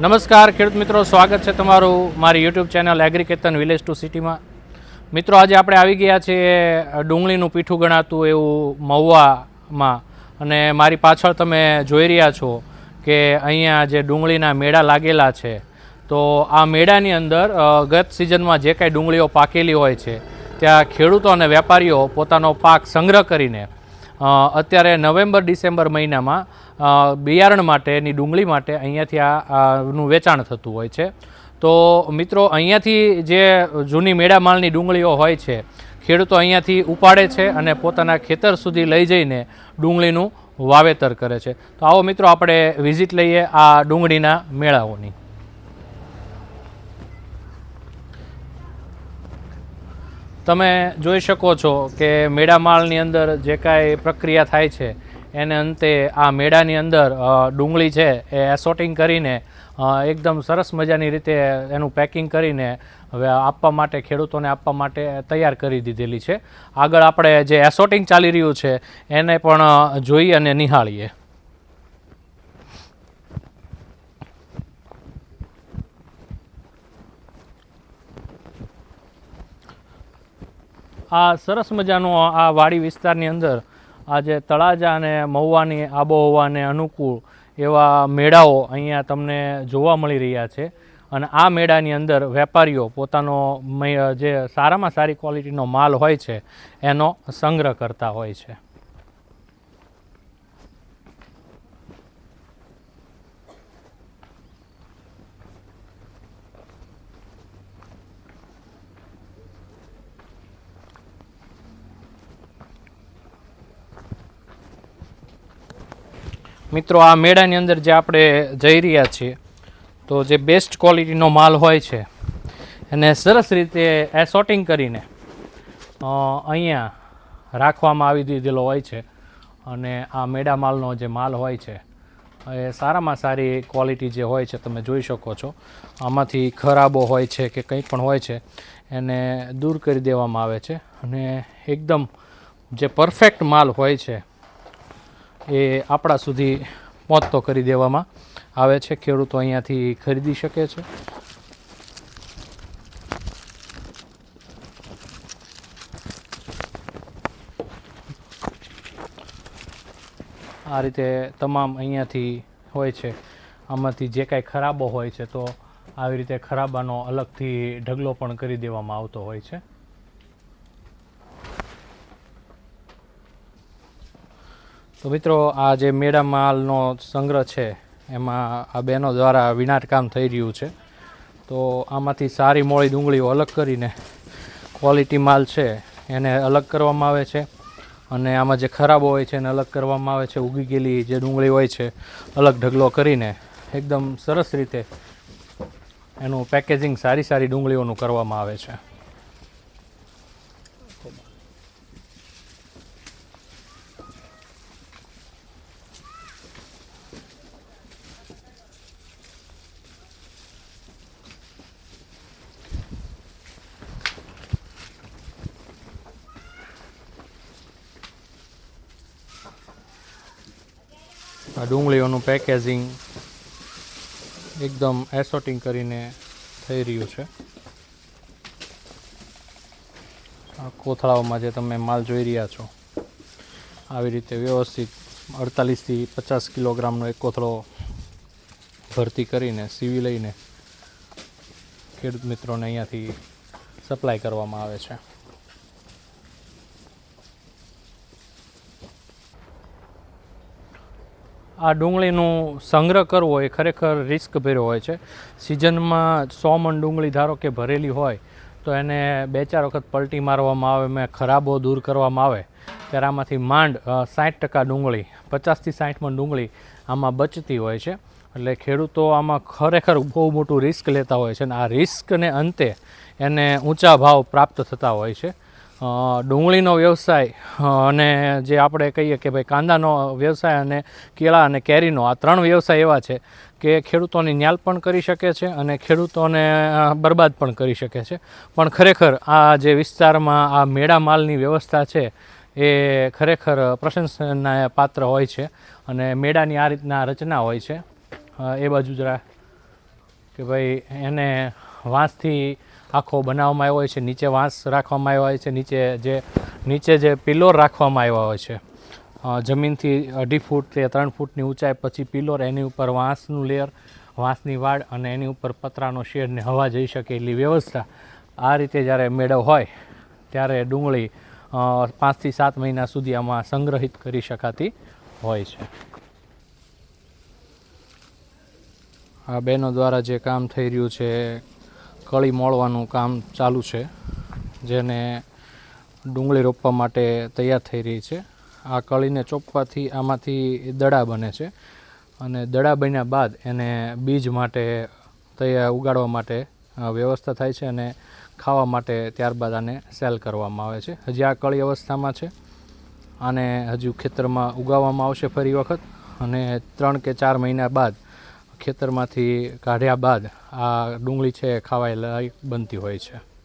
નમસ્કાર, ખેડૂત મિત્રો. સ્વાગત છે તમારું મારી યુટ્યુબ ચેનલ એગ્રીકેતન વિલેજ ટુ સિટીમાં મિત્રો, આજે આપણે આવી ગયા છીએ ડુંગળીનું પીઠું ગણાતું એવું મહુવામાં. અને મારી પાછળ તમે જોઈ રહ્યા છો કે અહીંયા જે ડુંગળીના મેળા લાગેલા છે. તો આ મેળાની અંદર ગત સિઝનમાં જે કાંઈ ડુંગળીઓ પાકેલી હોય છે, ત્યાં ખેડૂતો અને વેપારીઓ પોતાનો પાક સંગ્રહ કરીને અત્યારે નવેમ્બર, ડિસેમ્બર મહિનામાં બિયારણ માટેની ડુંગળી માટે અહીંયાથી આ આ વેચાણ થતું હોય છે. તો મિત્રો, અહીંયાથી જે જૂની મેળામાલની ડુંગળીઓ હોય છે, ખેડૂતો અહીંયાથી ઉપાડે છે અને પોતાના ખેતર સુધી લઈ જઈને ડુંગળીનું વાવેતર કરે છે. તો આવો મિત્રો, આપણે વિઝિટ લઈએ આ ડુંગળીના મેળાઓની. તમે જોઈ શકો છો કે મેળામાળની અંદર જે કાંઈ પ્રક્રિયા થાય છે, એને અંતે આ મેળાની અંદર ડુંગળી છે એ એસોટિંગ કરીને એકદમ સરસ મજાની રીતે એનું પેકિંગ કરીને હવે આપવા માટે, ખેડૂતોને આપવા માટે તૈયાર કરી દીધેલી છે. આગળ આપણે જે એસોટિંગ ચાલી રહ્યું છે, એને પણ જોઈ અને નિહાળીએ. આ સરસ મજાનો આ વાડી વિસ્તારની અંદર આ જે તળાજા અને મહુવાની આબોહવાને અનુકૂળ એવા મેળાઓ અહીંયા તમને જોવા મળી રહ્યા છે. અને આ મેળાની અંદર વેપારીઓ પોતાનો જે સારામાં સારી ક્વોલિટીનો માલ હોય છે, એનો સંગ્રહ કરતા હોય છે. મિત્રો, આ મેળાની અંદર જે આપણે જઈ રહ્યા છીએ, તો જે બેસ્ટ ક્વોલિટીનો માલ હોય છે, એને સરસ રીતે એસોટિંગ કરીને અહીંયા રાખવામાં આવી દીધેલો હોય છે અને આ મેળા માલનો જે માલ હોય છે, એ સારામાં સારી ક્વોલિટી જે હોય છે તમે જોઈ શકો છો. આમાંથી ખરાબો હોય છે કે કંઈ પણ હોય છે, એને દૂર કરી દેવામાં આવે છે અને એકદમ જે પરફેક્ટ માલ હોય છે એ આપણા સુધી પહોંચતો કરી દેવામાં આવે છે. ખેડૂતો અહીંયાથી ખરીદી શકે છે. આ રીતે તમામ અહીંયાથી હોય છે. આમાંથી જે કાંઈ ખરાબો હોય છે તો આવી રીતે ખરાબાનો અલગથી ઢગલો પણ કરી દેવામાં આવતો હોય છે. તો મિત્રો, આ જે મેળા માલનો સંગ્રહ છે, એમાં આ બહેનો દ્વારા વિનાટ કામ થઈ રહ્યું છે. તો આમાંથી સારી મોળી ડુંગળીઓ અલગ કરીને ક્વોલિટી માલ છે, એને અલગ કરવામાં આવે છે. અને આમાં જે ખરાબો હોય છે, એને અલગ કરવામાં આવે છે. ઉગી ગયેલી જે ડુંગળી હોય છે, અલગ ઢગલો કરીને એકદમ સરસ રીતે એનું પેકેજિંગ સારી સારી ડુંગળીઓનું કરવામાં આવે છે. આ ડુંગળીઓનું પેકેજિંગ એકદમ એસોટિંગ કરીને થઈ રહ્યું છે. આ કોથળાઓમાં જે તમે માલ જોઈ રહ્યા છો, આવી રીતે વ્યવસ્થિત અડતાલીસથી પચાસ કિલોગ્રામનો એક કોથળો ભરતી કરીને, સીવી લઈને ખેડૂત મિત્રોને અહીંયાથી સપ્લાય કરવામાં આવે છે. આ ડુંગળીનું સંગ્રહ કરવો એ ખરેખર રિસ્ક ભર્યો હોય છે. સિઝનમાં સો મણ ડુંગળી ધારો કે ભરેલી હોય, તો એને બે ચાર વખત પલટી મારવામાં આવે મેં ખરાબો દૂર કરવામાં આવે, ત્યારે આમાંથી માંડ સાઠ ટકા ડુંગળી, પચાસથી સાઠ મણ ડુંગળી આમાં બચતી હોય છે. એટલે ખેડૂતો આમાં ખરેખર બહુ મોટું રિસ્ક લેતા હોય છે અને આ રિસ્કને અંતે એને ઊંચા ભાવ પ્રાપ્ત થતા હોય છે. ડુંગળીનો વ્યવસાય અને જે આપણે કહીએ કે ભાઈ કાંદાનો વ્યવસાય અને કેળા અને કેરીનો, આ ત્રણ વ્યવસાય એવા છે કે ખેડૂતોની ન્યાલ પણ કરી શકે છે અને ખેડૂતોને બરબાદ પણ કરી શકે છે. પણ ખરેખર આ જે વિસ્તારમાં આ મેળા માલની વ્યવસ્થા છે એ ખરેખર પ્રશંસના પાત્ર હોય છે અને મેળાની આ રીતના રચના હોય છે. એ બાજુ જરા કે ભાઈ એને વાંસથી આખો બનાવવામાં આવ્યો હોય છે, નીચે વાંસ રાખવામાં આવ્યા હોય છે, નીચે જે નીચે જે પિલોર રાખવામાં આવ્યા હોય છે. જમીનથી અઢી ફૂટ કે ત્રણ ફૂટની ઊંચાઈ પછી પિલોર, એની ઉપર વાંસનું લેયર, વાંસની વાડ અને એની ઉપર પતરાનો શેડ ને હવા જઈ શકે એટલી વ્યવસ્થા આ રીતે જ્યારે મેળવ હોય, ત્યારે ડુંગળી પાંચથી સાત મહિના સુધી આમાં સંગ્રહિત કરી શકાતી હોય છે. આ બહેનો દ્વારા જે કામ થઈ રહ્યું છે કળી મોળવાનું કામ ચાલુ છે, જેને ડુંગળી રોપવા માટે તૈયાર થઈ રહી છે. આ કળીને ચોપવાથી આમાંથી દડા બને છે અને દડા બન્યા બાદ એને બીજ માટે તૈયાર ઉગાડવા માટે વ્યવસ્થા થાય છે અને ખાવા માટે ત્યારબાદ આને સેલ કરવામાં આવે છે. હજી આ કળી અવસ્થામાં છે આને હજુ ખેતરમાં ઉગાવવામાં આવશે ફરી વખત અને ત્રણ કે ચાર મહિના બાદ ખેતરમાંથી કાઢ્યા બાદ આ ડુંગળી છે એ ખાવાય લાયક બનતી હોય છે.